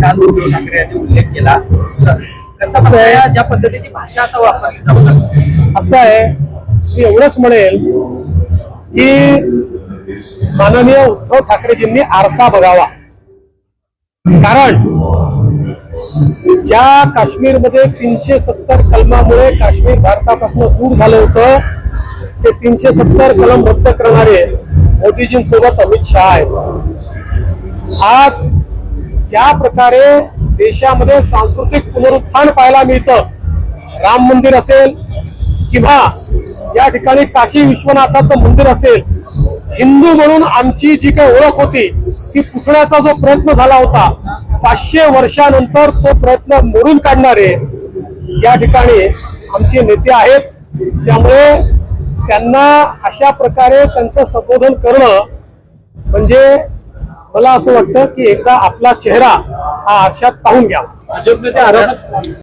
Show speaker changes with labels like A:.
A: काल उद्धव ठाकरे यांनी उल्लेख केला. कसं बघताय ज्या पद्धतीची भाषा आता वापरली जाऊ
B: असं आहे मी एवढंच म्हणेल की माननीय उद्धव ठाकरेजींनी आरसा बघावा. कारण ज्या काश्मीरमध्ये तीनशे सत्तर कलमामुळे काश्मीर भारतापासून दूर झालं होतं ते तीनशे सत्तर कलम रद्द करणारे मोदीजींसोबत अमित शहा आहेत. आज ज्या प्रकारे देशामध्ये सांस्कृतिक पुनरुत्थान पाहायला मिळतं राम मंदिर असेल किंवा या ठिकाणी काशी विश्वनाथाचं मंदिर असेल हिंदू म्हणून आमची जी काही ओळख होती ती पुसण्याचा जो प्रयत्न झाला होता पाचशे वर्षानंतर तो प्रयत्न मोडून काढणारे या ठिकाणी आमचे नेते आहेत. त्यामुळे त्यांना अशा प्रकारे त्यांचं संबोधन करणं म्हणजे मला असं वाटतं की एकदा आपला चेहरा हा आरशात पाहून घ्या
A: भाजपने